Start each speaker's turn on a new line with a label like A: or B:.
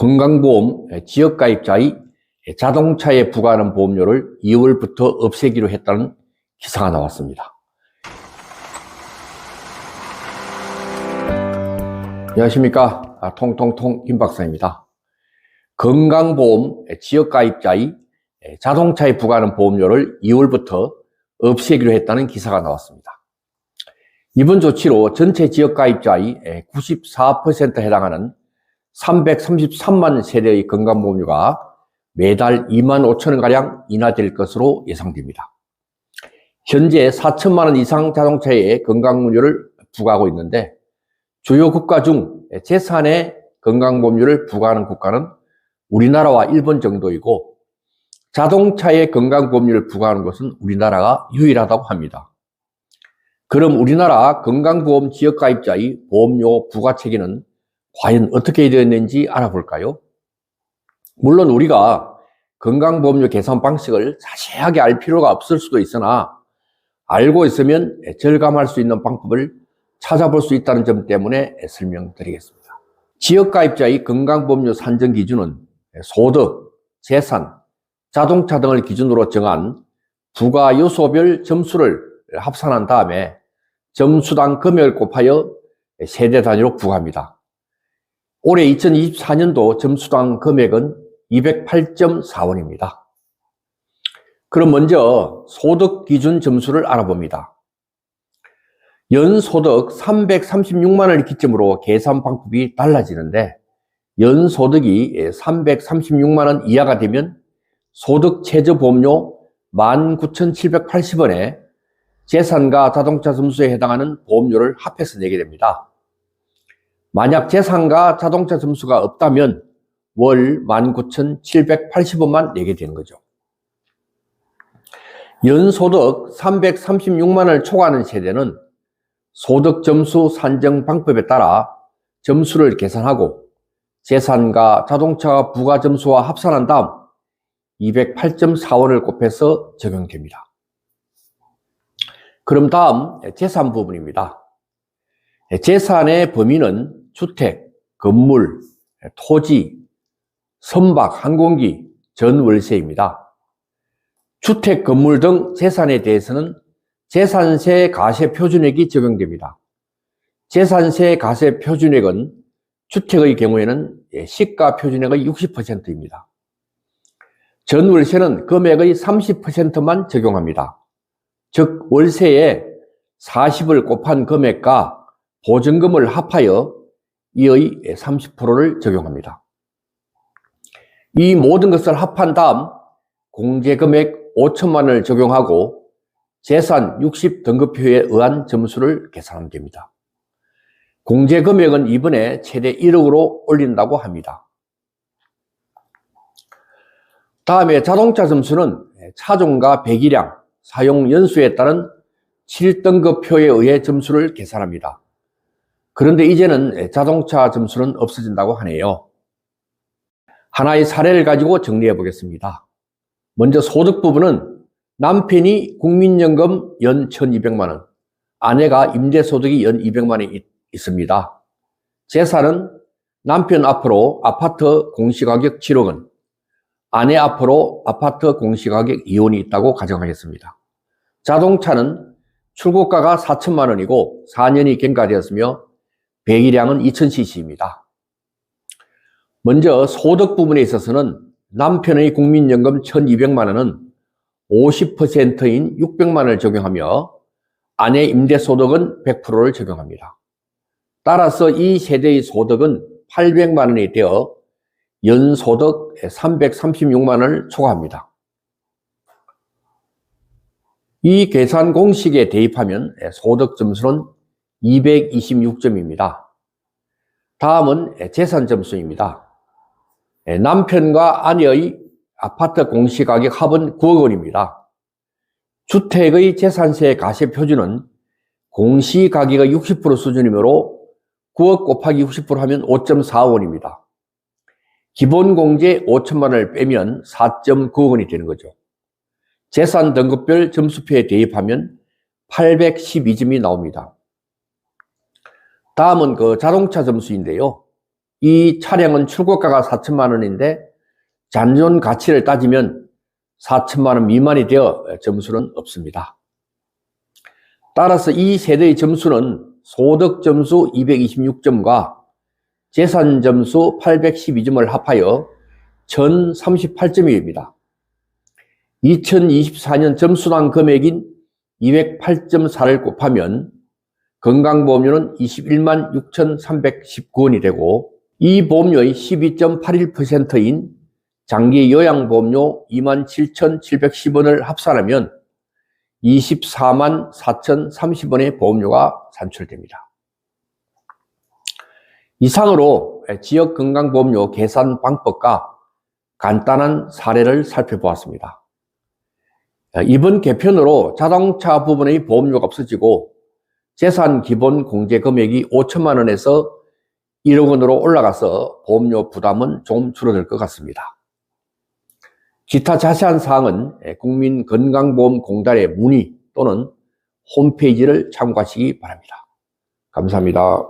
A: 건강보험 지역가입자의 자동차에 부과하는 보험료를 2월부터 없애기로 했다는 기사가 나왔습니다. 안녕하십니까. 아, 통통통 김 박사입니다. 건강보험 지역가입자의 자동차에 부과하는 보험료를 2월부터 없애기로 했다는 기사가 나왔습니다. 이번 조치로 전체 지역가입자의 94%에 해당하는 333만 세대의 건강보험료가 매달 2만 5천 원가량 인하될 것으로 예상됩니다. 현재 4천만 원 이상 자동차에 건강보험료를 부과하고 있는데 주요 국가 중 재산에 건강보험료를 부과하는 국가는 우리나라와 일본 정도이고 자동차에 건강보험료를 부과하는 것은 우리나라가 유일하다고 합니다. 그럼 우리나라 건강보험 지역가입자의 보험료 부과 체계는 과연 어떻게 되었는지 알아볼까요? 물론 우리가 건강보험료 계산 방식을 자세하게 알 필요가 없을 수도 있으나 알고 있으면 절감할 수 있는 방법을 찾아볼 수 있다는 점 때문에 설명드리겠습니다. 지역가입자의 건강보험료 산정 기준은 소득, 재산, 자동차 등을 기준으로 정한 부가 요소별 점수를 합산한 다음에 점수당 금액을 곱하여 세대 단위로 부과합니다. 올해 2024년도 점수당 금액은 208.4원입니다. 그럼 먼저 소득 기준 점수를 알아봅니다. 연소득 336만원을 기점으로 계산 방법이 달라지는데 연소득이 336만원 이하가 되면 소득 최저보험료 19,780원에 재산과 자동차 점수에 해당하는 보험료를 합해서 내게 됩니다. 만약 재산과 자동차 점수가 없다면 월 19,780원만 내게 되는 거죠. 연소득 336만원을 초과하는 세대는 소득 점수 산정 방법에 따라 점수를 계산하고 재산과 자동차 부가 점수와 합산한 다음 208.4원을 곱해서 적용됩니다. 그럼 다음 재산 부분입니다. 재산의 범위는 주택, 건물, 토지, 선박, 항공기, 전월세입니다. 주택, 건물 등 재산에 대해서는 재산세 가세 표준액이 적용됩니다. 재산세 가세 표준액은 주택의 경우에는 시가 표준액의 60%입니다. 전월세는 금액의 30%만 적용합니다. 즉 월세에 40을 곱한 금액과 보증금을 합하여 이의 30%를 적용합니다. 이 모든 것을 합한 다음 공제금액 5천만 원을 적용하고 재산 60등급표에 의한 점수를 계산하면 됩니다. 공제금액은 이번에 최대 1억으로 올린다고 합니다. 다음에 자동차 점수는 차종과 배기량, 사용 연수에 따른 7등급표에 의해 점수를 계산합니다. 그런데 이제는 자동차 점수는 없어진다고 하네요. 하나의 사례를 가지고 정리해 보겠습니다. 먼저 소득 부분은 남편이 국민연금 연 1200만원, 아내가 임대소득이 연 200만원이 있습니다. 재산은 남편 앞으로 아파트 공시가격 7억 원, 아내 앞으로 아파트 공시가격 2원이 있다고 가정하겠습니다. 자동차는 출고가가 4천만 원이고 4년이 경과되었으며 배기량은 2000cc입니다. 먼저 소득 부분에 있어서는 남편의 국민연금 1200만 원은 50%인 600만 원을 적용하며 아내 임대소득은 100%를 적용합니다. 따라서 이 세대의 소득은 800만 원이 되어 연소득 336만 원을 초과합니다. 이 계산 공식에 대입하면 소득 점수는 226점입니다. 다음은 재산 점수입니다. 남편과 아내의 아파트 공시가격 합은 9억 원입니다. 주택의 재산세 가세 표준은 공시가격의 60% 수준이므로 9억 곱하기 60% 하면 5.4원입니다. 기본 공제 5천만 원을 빼면 4.9억 원이 되는 거죠. 재산 등급별 점수표에 대입하면 812점이 나옵니다. 다음은 그 자동차 점수인데요. 이 차량은 출고가가 4천만 원인데 잔존 가치를 따지면 4천만 원 미만이 되어 점수는 없습니다. 따라서 이 세대의 점수는 소득 점수 226점과 재산 점수 812점을 합하여 1038점입니다. 2024년 점수당 금액인 208.4를 곱하면 건강보험료는 21만 6,319원이 되고 이 보험료의 12.81%인 장기 요양보험료 2만 7,710원을 합산하면 24만 4,030원의 보험료가 산출됩니다. 이상으로 지역 건강보험료 계산 방법과 간단한 사례를 살펴보았습니다. 이번 개편으로 자동차 부분의 보험료가 없어지고 재산 기본 공제 금액이 5천만 원에서 1억 원으로 올라가서 보험료 부담은 좀 줄어들 것 같습니다. 기타 자세한 사항은 국민건강보험공단의 문의 또는 홈페이지를 참고하시기 바랍니다. 감사합니다.